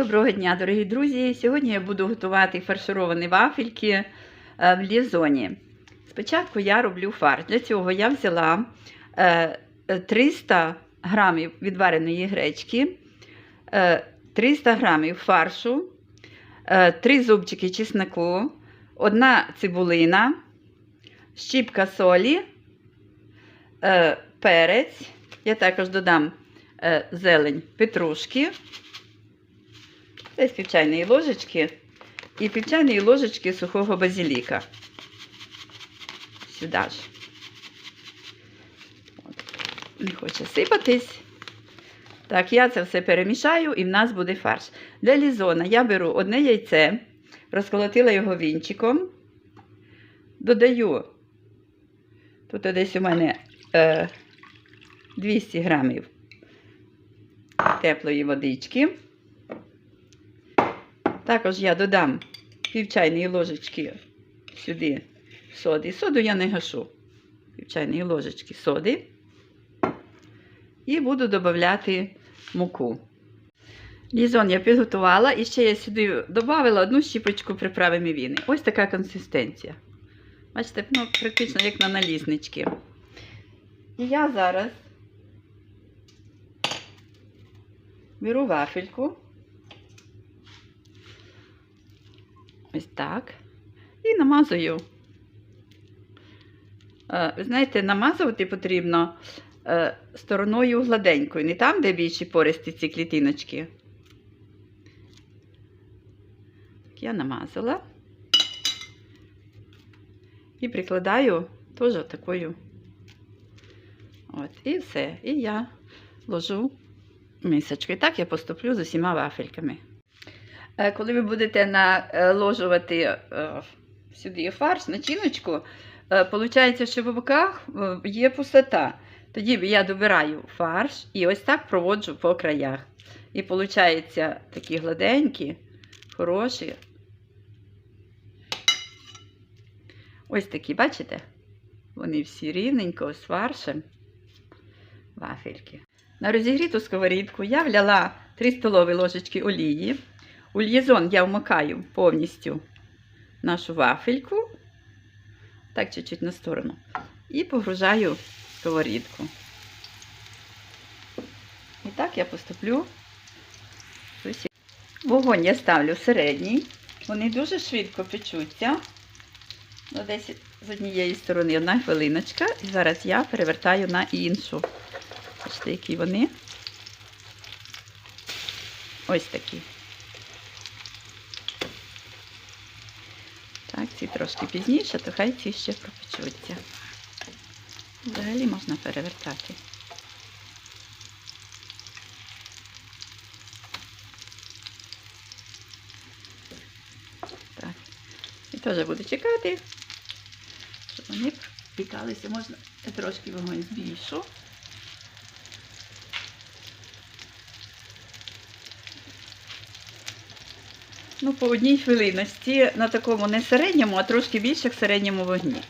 Доброго дня, дорогі друзі! Сьогодні я буду готувати фаршировані вафельки е, в лізоні. Спочатку я роблю фарш. Для цього я взяла е, 300 грамів відвареної гречки, е, 300 грамів фаршу, 3 зубчики чеснику, одна цибулина, щіпка солі, е, перець. Я також додам е, зелень петрушки. Десь пів чайної ложечки і пів чайної ложечки сухого базиліка. Сюди ж. От. Не хоче сипатись. Так, я це все перемішаю і в нас буде фарш. Для лізона я беру одне яйце, розколотила його вінчиком. Додаю, тут десь у мене е, 200 грамів теплої водички. Також я додам пів ложечки сюди соди. Соду я не гашу. Пів ложечки соди. І буду додати муку. Лізон я підготувала і ще я сюди додала одну щіпочку приправи мівіни. Ось така консистенція. Бачите, ну, практично як на налізнички. І я зараз беру вафельку. Ось так. І намазую. Е, Ви знаєте, намазувати потрібно е, стороною гладенькою, не там, де більші пористі ці клітиночки. Я намазала. І прикладаю теж такою. От, і все. І я ложу мисочку. І так я поступлю з усіма вафельками. Е, Коли ви будете наложувати е, сюди фарш, начиночку, виходить, що в боках е, є пустота. Тоді я добираю фарш і ось так проводжу по краях. І виходить такі гладенькі, хороші. Ось такі, бачите? Вони всі рівненько з фаршем. Вафельки. На розігріту сковорідку я вляла 3 столові ложечки олії. У льєзон я вмикаю повністю нашу вафельку, так чуть-чуть на сторону, і погружаю сковорідку. І так я поступлю. Вогонь я ставлю середній. Вони дуже швидко печуться. Ну, десь з однієї сторони одна хвилиночка. І зараз я перевертаю на іншу. Бачите, які вони. Ось такі. Так, ці трошки пізніше, то хай ці ще пропечуться. Взагалі можна перевертати. Так. І теж буду чекати, щоб вони пікалися. Можна трошки вогонь збільшу. Ну, по одній хвилинності на такому не середньому, а трошки більше як середньому вогні.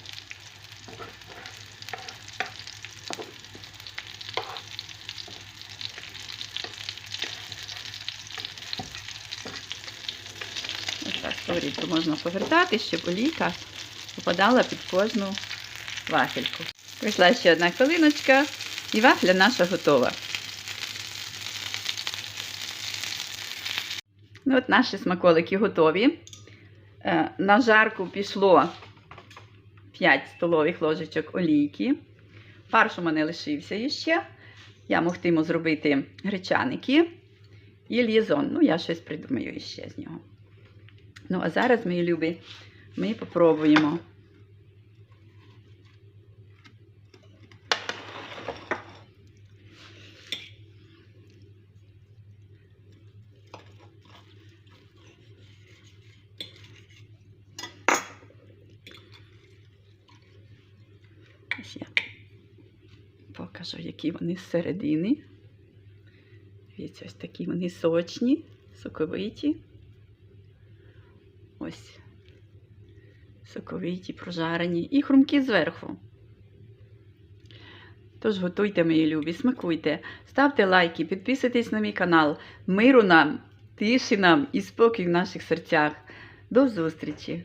Так сковорідку можна повертати, щоб олійка попадала під кожну вафельку. Прийшла ще одна хвилиночка, і вафля наша готова. Ну, от наші смаколики готові. Е, На жарку пішло 5 столових ложечок олійки. Фарш у мене лишився іще. Я могтиму зробити гречаники і лізон. Ну, я щось придумаю іще з нього. Ну, а зараз, мої любі, ми попробуємо. Я покажу, які вони зсередини. Дивіться, ось такі вони сочні, соковиті. Ось соковиті, прожарені і хрумкі зверху. Тож готуйте, мої любі, смакуйте, ставте лайки, підписуйтесь на мій канал. Миру нам тиші нам і спокій в наших серцях. До зустрічі!